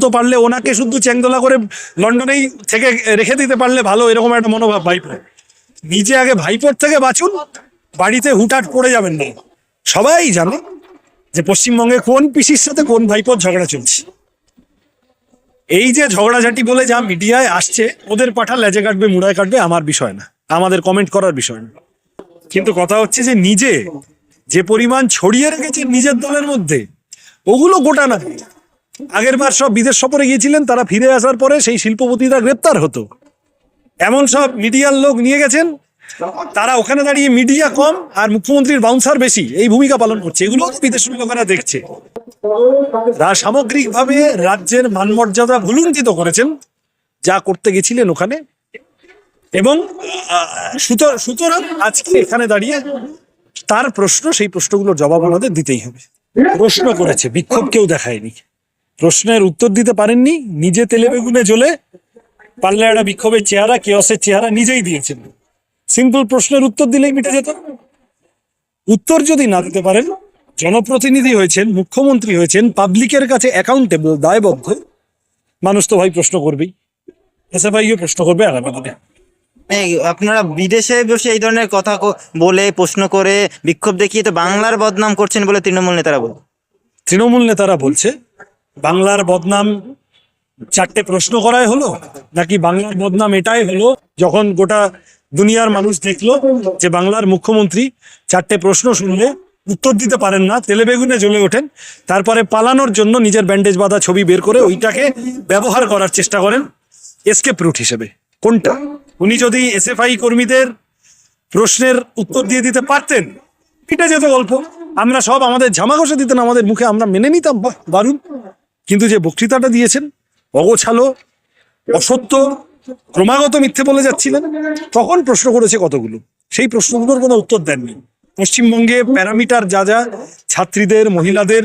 তো পারলে ওনাকে শুধু চ্যাংদোলা করে লন্ডনেই থেকে রেখে দিতে পারলে ভালো, এরকম একটা মনোভাব ভাইপো। নিজে আগে ভাইপোর থেকে বাঁচুন, বাড়িতে হুটহাট পড়ে যাবেন না। সবাই জানে যে পশ্চিমবঙ্গে কোন পিসির সাথে কোন ভাইপোর ঝগড়া চলছে। এই যে ঝগড়াঝাটি বলে যা মিডিয়ায় আসছে, ওদের পাঠা লেজে কাটবে, মুড়ায় কাটবে, আমার বিষয় না। আমাদের কমেন্ট করার বিষয় না। কিন্তু কথা হচ্ছে যে নিজে যে পরিমাণ ছড়িয়ে রেখেছেন নিজের দলের মধ্যে, ওগুলো গোটা না। আগের বার সব বিদেশ সফরে গিয়েছিলেন, তারা ফিরে আসার পরে সেই শিল্পপতিরা গ্রেপ্তার হতো। এমন সব মিডিয়ার লোক নিয়ে গেছেন, তারা ওখানে দাঁড়িয়ে মিডিয়া কম আর মুখ্যমন্ত্রীর বাউন্সার বেশি। এই ভূমিকা পালন করছে, এগুলো বিদেশের লোকেরা দেখছে। সামগ্রিকভাবে রাজ্যের মানমর্যাদা ভুলুণ্ঠিত করেছেন, যা করতে গেছিলেন ওখানে। এবং সুতরাং আজকে এখানে দাঁড়িয়ে তার প্রশ্ন, সেই প্রশ্নগুলোর জবাব আমাদের দিতেই হবে। প্রশ্ন করেছে, বিক্ষোভ কেউ দেখায়নি। প্রশ্নের উত্তর দিতে পারেননি নিজে তেলে বেগুনে জ্বলে পারলে একটা বিক্ষোভের চেহারা কেয়সের চেহারা নিজেই দিয়েছেন। সিম্পল প্রশ্নের উত্তর দিলেই মিটে যেত। উত্তর যদি না দিতে পারেন জনপ্রতিনিধি হয়েছেন মুখ্যমন্ত্রী হয়েছেন পাবলিকের কাছে অ্যাকাউন্টেবল দায়বদ্ধ মানুষ তো ভাই প্রশ্ন করবেই। এসএফআইও প্রশ্ন করবে আগামী দিনে আপনারা বিদেশে বসে এই ধরনের কথা বলে প্রশ্ন করে বিক্ষোভ দেখিয়ে তো বাংলার বদনাম করছেন বলে তৃণমূল নেতারা বলে তৃণমূল নেতারা বলছে বাংলার বদনাম চারটে প্রশ্ন করাই হলো? নাকি বাংলার বদনাম এটাই হলো, যখন গোটা দুনিয়ার মানুষ দেখল যে বাংলার মুখ্যমন্ত্রী চারটে প্রশ্ন শুনলে উত্তর দিতে পারেন না, তেলে বেগুনে জ্বলে ওঠেন, তারপরে পালানোর জন্য নিজের ব্যান্ডেজ বাঁধা ছবি বের করে ওইটাকে ব্যবহার করার চেষ্টা করেন এসকেপ রুট হিসেবে। কোনটা? উনি যদি এসএফআই কর্মীদের প্রশ্নের উত্তর দিয়ে দিতে পারতেন পিঠে যেত গল্প, আমরা সব আমাদের জামা ঘষে দিতেন, আমাদের মুখে আমরা মেনে নিতাম, বাহ, দারুণ। কিন্তু যে বক্তৃতাটা দিয়েছেন, অগোছালো, অসত্য, ক্রমাগত মিথ্যে বলে যাচ্ছিলেন, তখন প্রশ্ন করেছে কতগুলো? সেই প্রশ্নগুলোর কোনো উত্তর দেননি। পশ্চিমবঙ্গে প্যারামিটার যা যা, ছাত্রীদের, মহিলাদের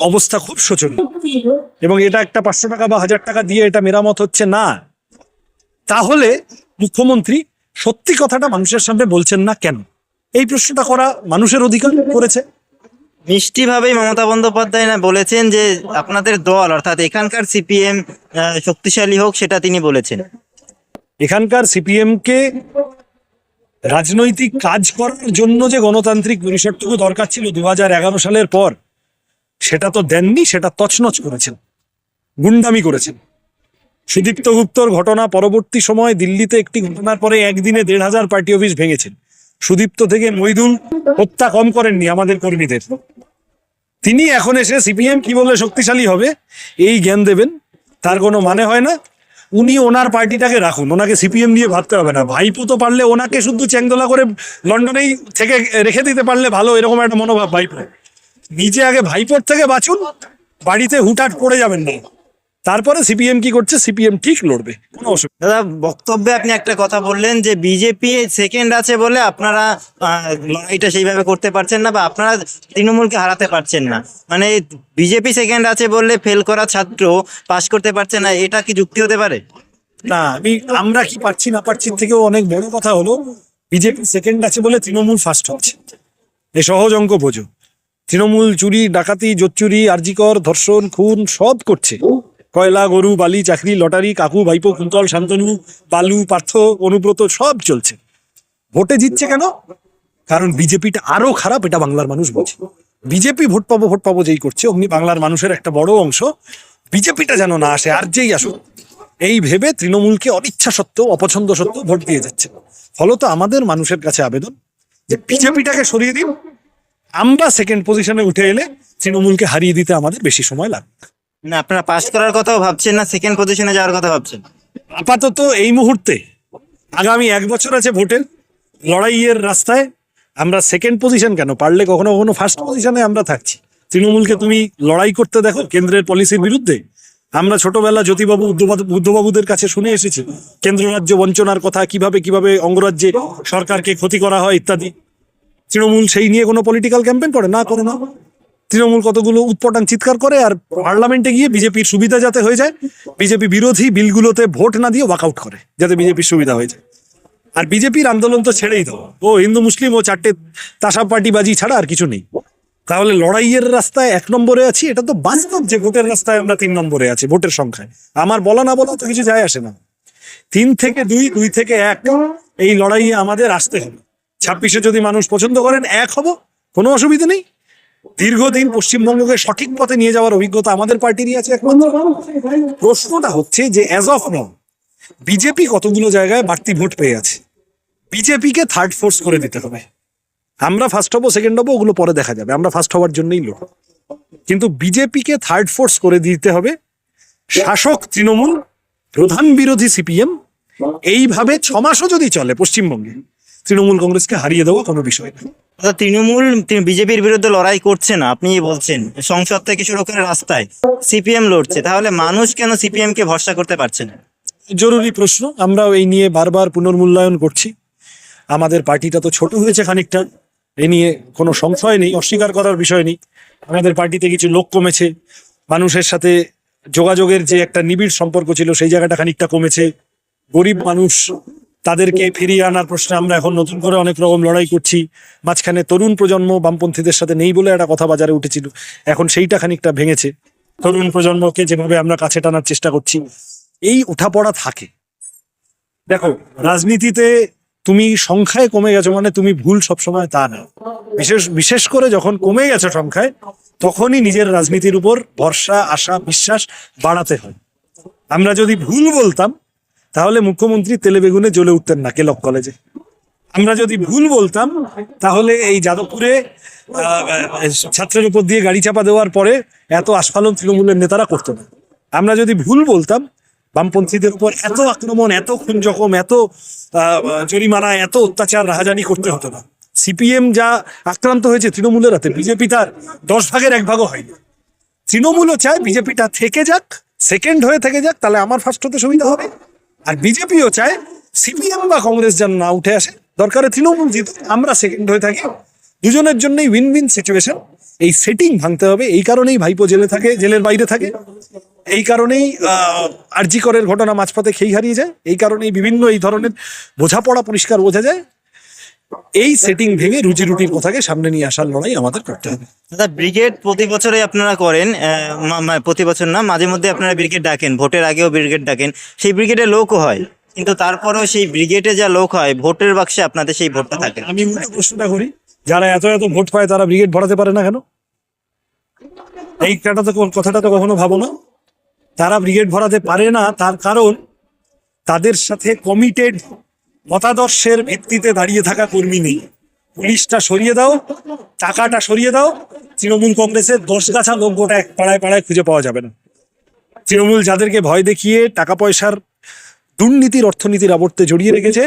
অবস্থা খুব শোচনীয়। এবং এটা একটা পাঁচশো টাকা বা হাজার টাকা দিয়ে এটা মেরামত হচ্ছে না। তাহলে মুখ্যমন্ত্রী সত্যি কথাটা মানুষের সামনে বলছেন না কেন? এই প্রশ্নটা করা মানুষের অধিকার করেছে। মিষ্টি ভাবেই মমতা বন্দ্যোপাধ্যায় না বলেছেন যে আপনাদের দল, অর্থাৎ এখানকার সিপিএম শক্তিশালী হোক সেটা তিনি বলেছেন। এখানকার সিপিএম কে রাজনৈতিক কাজ করার জন্য যে গণতান্ত্রিক পরিষদটুকু দরকার ছিল দু সালের পর, সেটা তো দেননি, সেটা তছনছ করেছেন, গুন্ডামি করেছেন। সুদীপ্ত গুপ্তর ঘটনা পরবর্তী সময় দিল্লিতে একটি ঘটনার পরে একদিনে দেড় হাজার পার্টি অফিস ভেঙেছেন। সুদীপ্ত থেকে মইদুল হত্যা কম করেননি আমাদের কর্মীদের। তিনি এখন এসে সিপিএম কি বলে শক্তিশালী হবে, এই জ্ঞান দেবেন। তার কোনো মানে হয় না। উনি ওনার পার্টিটাকে রাখুন। ওনাকে সিপিএম নিয়ে ভাবতে হবে না। ভাইপো তো পারলে ওনাকে শুধু চ্যাংদোলা করে লন্ডনেই থেকে রেখে দিতে পারলে ভালো, এরকম একটা মনোভাব ভাইপো নিজে আগে ভাইপোর থেকে বাঁচুন, বাড়িতে হুটাট পড়ে যাবেন না। তারপরে সিপিএম কি করছে? সিপিএম ঠিক লড়বে। কোনো অসুবিধা দাদা বক্তব্যে আপনি একটা কথা বললেন যে বিজেপি সেকেন্ড আছে বলে আপনারা লড়াইটা সেইভাবে করতে পারছেন না বা আপনারা তৃণমূলকে হারাতে পারছেন না। মানে বিজেপি সেকেন্ড আছে বললে ফেল করা ছাত্র পাশ করতে পারছে না এটা কি যুক্তি হতে পারে? না আমি আমরা কি পারছি না পারছি থেকেও অনেক বড় কথা হলো বিজেপি সেকেন্ড আছে বলে তৃণমূল ফার্স্ট হচ্ছে। এই সহজ অঙ্ক বোঝো। তৃণমূল চুরি ডাকাতি জোচ্চুরি আরজিকর ধর্ষণ খুন সব করছে। কয়লা, গরু, বালি, চাকরি, লটারি, কাকু, ভাইপো, কুন্তল, শান্তনু, বালু, পার্থ, অনুব্রত, সব চলছে। ভোটে জিতছে কেন? কারণ বিজেপিটা আরও খারাপ, এটা বাংলার মানুষ বোঝে বিজেপি ভোট পাবো ভোট পাবো যেই করছে, অমনি বাংলার মানুষের একটা বড় অংশ বিজেপিটা যেন না আসে, আর যেই আসুক, এই ভেবে তৃণমূলকে অনিচ্ছা সত্ত্বেও, অপছন্দ সত্ত্বেও ভোট দিয়ে যাচ্ছে। ফলত আমাদের মানুষের কাছে আবেদন যে বিজেপিটাকে সরিয়ে দিন। আমরা সেকেন্ড পজিশনে উঠে এলে তৃণমূলকে হারিয়ে দিতে আমাদের বেশি সময় লাগবে। না। আপনারা পাশ করার কথাও ভাবছেন না সেকেন্ড পজিশনে যাওয়ার কথা ভাবছেন? আপাতত এই মুহূর্তে আগামী এক বছর আছে ভোটের, লড়াইয়ের রাস্তায় আমরা সেকেন্ড পজিশন কেন? পারলে কখনো কখনো ফার্স্ট পজিশনে আমরা থাকছি। তৃণমূলকে তুমি লড়াই করতে দেখো, কেন্দ্রের পলিসির বিরুদ্ধে। আমরা ছোটবেলা জ্যোতিবাবু বুদ্ধবাবুদের কাছে শুনে এসেছি, কেন্দ্র রাজ্য বঞ্চনার কথা, কীভাবে কীভাবে অঙ্গরাজ্যে সরকারকে ক্ষতি করা হয় ইত্যাদি। তৃণমূল সেই নিয়ে কোনো পলিটিক্যাল ক্যাম্পেন করে না করে না তৃণমূল কতগুলো উৎপটাং চিৎকার করে আর পার্লামেন্টে গিয়ে বিজেপির সুবিধা যাতে হয়ে যায়, বিজেপি বিরোধী বিলগুলোতে ভোট না দিয়ে ওয়াকআউট করে, যাতে বিজেপির সুবিধা হয়ে যায়। আর বিজেপির আন্দোলন তো ছেড়েই দাও ও হিন্দু, মুসলিম ও চারটে তাসা পার্টি বাজি ছাড়া আর কিছু নেই। তাহলে লড়াইয়ের রাস্তায় এক নম্বরে আছি, এটা তো বাস্তব যে ভোটের রাস্তায় আমরা তিন নম্বরে আছি, ভোটের সংখ্যায়। আমার বলা না বলা তো কিছু যায় আসে না। তিন থেকে দুই দুই থেকে এক, এই লড়াইয়ে আমাদের আসতে হবে। ছাব্বিশে যদি মানুষ পছন্দ করেন, এক হব, কোনো অসুবিধা নেই। দীর্ঘদিন পশ্চিমবঙ্গকে সঠিক পথে নিয়ে যাওয়ার অভিজ্ঞতা আমাদের পার্টিরই আছে প্রশ্নটা হচ্ছে যে অ্যাজ অফ নাও বিজেপি কতগুলো জায়গায় বাড়তি ভোট পেয়ে আছে? বিজেপিকে থার্ড ফোর্স করে দিতে হবে। আমরা ফার্স্ট হব সেকেন্ড হব, ওগুলো পরে দেখা যাবে। আমরা ফার্স্ট হওয়ার জন্যই লোক কিন্তু বিজেপিকে থার্ড ফোর্স করে দিতে হবে শাসক তৃণমূল, প্রধান বিরোধী সিপিএম। এইভাবে ছমাসও যদি চলে পশ্চিমবঙ্গে, তৃণমূল কংগ্রেসকে হারিয়ে দেওয়া কোনো বিষয় না। তৃণমূল বিজেপির বিরুদ্ধে লড়াই করছে না, আপনি বলছেন। সংসদ থেকে শুরু করে রাস্তায় সিপিএম লড়ছে, তাহলে মানুষ কেন সিপিএম কে ভরসা করতে পারছে না? জরুরি প্রশ্ন, আমরাও এই নিয়ে বারবার পুনর্মূল্যায়ন করছি। আমাদের পার্টিটা তো ছোট হয়েছে খানিকটা, এ নিয়ে কোনো সংশয় নেই, অস্বীকার করার বিষয় নেই। আমাদের পার্টিতে কিছু লোক কমেছে, মানুষের সাথে যোগাযোগের যে একটা নিবিড় সম্পর্ক ছিল, সেই জায়গাটা খানিকটা কমেছে। গরিব মানুষ তাদেরকে ফিরিয়ে আনার প্রশ্নে আমরা এখন নতুন করে অনেক রকম লড়াই করছি। মাঝখানে তরুণ প্রজন্ম বামপন্থীদের সাথে নেই বলে একটা কথা বাজারে উঠেছিল। এখন সেইটা খানিকটা ভেঙেছে। তরুণ প্রজন্মকে যেভাবে আমরা কাছে টানার চেষ্টা করছি, এই উঠাপড়া থাকে। দেখো, রাজনীতিতে তুমি সংখ্যায় কমে গেছো মানে তুমি ভুল সবসময় তা না। বিশেষ বিশেষ করে যখন কমে গেছো সংখ্যায়, তখনই নিজের রাজনীতির উপর ভরসা, আশা, বিশ্বাস বাড়াতে হয়। আমরা যদি ভুল বলতাম তাহলে মুখ্যমন্ত্রী তেলে বেগুনে জ্বলে উঠতেন না কেলক কলেজে। আমরা যদি ভুল বলতাম, তাহলে এই যাদবপুরে ছাত্রের উপর দিয়ে গাড়ি চাপা দেওয়ার পরে এত আস্ফালন তৃণমূলের নেতারা করতো না। আমরা যদি ভুল বলতাম, বামপন্থীদের উপর এত আক্রমণ, এত খুন জখম, এত জরিমানা, এত অত্যাচার, রাহাজানি করতে হতো না। সিপিএম যা আক্রান্ত হয়েছে তৃণমূলের হাতে, বিজেপি তার দশ ভাগের এক ভাগও হয়নি। তৃণমূলও চায় বিজেপিটা থেকে যাক সেকেন্ড হয়ে থেকে যাক, তাহলে আমার ফার্স্ট হতে সুবিধা হবে। আর বিজেপিও চায় সিপিএম বা কংগ্রেস যেন না উঠে আসে। দরকারে তৃণমূল জিত আমরা সেকেন্ড হয়ে থাকি। দুজনের জন্যই উইন উইন সিচুয়েশন এই সেটিং ভাঙতে হবে, এই কারণেই ভাইপো জেলে থাকে, জেলের বাইরে থাকে। এই কারণেই আরজি করের ঘটনা মাঝপথে খেই হারিয়ে যায়। এই কারণেই বিভিন্ন এই ধরনের বোঝাপড়া পরিষ্কার বোঝা যায়। এই সেটিং ভেঙে রুজি রুটির কথাকে সামনে নিয়ে আসার লড়াই আমাদের করতে হবে। দাদা ব্রিগেড প্রতি বছরে আপনারা করেন প্রতি বছর না মাঝে মধ্যে আপনারা ব্রিগেড ডাকেন ভোটের আগেও ব্রিগেড ডাকেন। সেই ব্রিগেডে লোকও হয় কিন্তু তারপরেও সেই ব্রিগেডে যা লোক হয় ভোটের বাক্সে আপনাদের সেই ভোটটা থাকে। আমি প্রশ্নটা করি যারা এত এত ভোট পায় তারা ব্রিগেড ভরাতে পারে না কেন? এই কথাটা তো কথাটা তো কখনো ভাবো না। তারা ব্রিগেড ভরাতে পারে না তার কারণ তাদের সাথে কমিটেড মতাদর্শের ভিত্তিতে দাঁড়িয়ে থাকা কর্মী নেই। পুলিশটা সরিয়ে দাও, টাকাটা সরিয়ে দাও, তৃণমূল কংগ্রেসের দশ গাছা লোক গোটা এক পাড়ায় পাড়ায় খুঁজে পাওয়া যাবে না। তৃণমূল যাদেরকে ভয় দেখিয়ে টাকা পয়সার দুর্নীতির অর্থনীতির আবর্তে জড়িয়ে রেখেছে,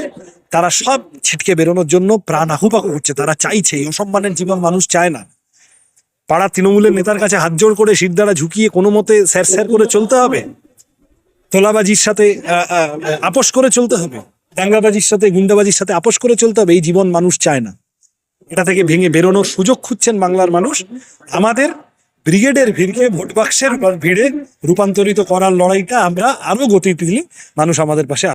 তারা সব ছিটকে বেরোনোর জন্য প্রাণ আহুপাকু করছে, তারা চাইছে অসম্মানের জীবন মানুষ চায় না। পাড়া তৃণমূলের নেতার কাছে হাত জোড় করে শিরদাঁড়া ঝুঁকিয়ে কোনো মতে স্যার স্যার করে চলতে হবে? তোলাবাজির সাথে আপোষ করে চলতে হবে? দাঙ্গাবাজির সাথে, গুন্ডাবাজির সাথে আপোষ করে চলতে হবে, এই জীবন মানুষ চায় না। এটা থেকে ভেঙে বেরোনোর সুযোগ খুঁজছেন বাংলার মানুষ। আমাদের ব্রিগেডের ভিড়কে ভোট বাক্সের ভিড়ে রূপান্তরিত করার লড়াইটা আমরা আরও গতি দিলে মানুষ আমাদের পাশে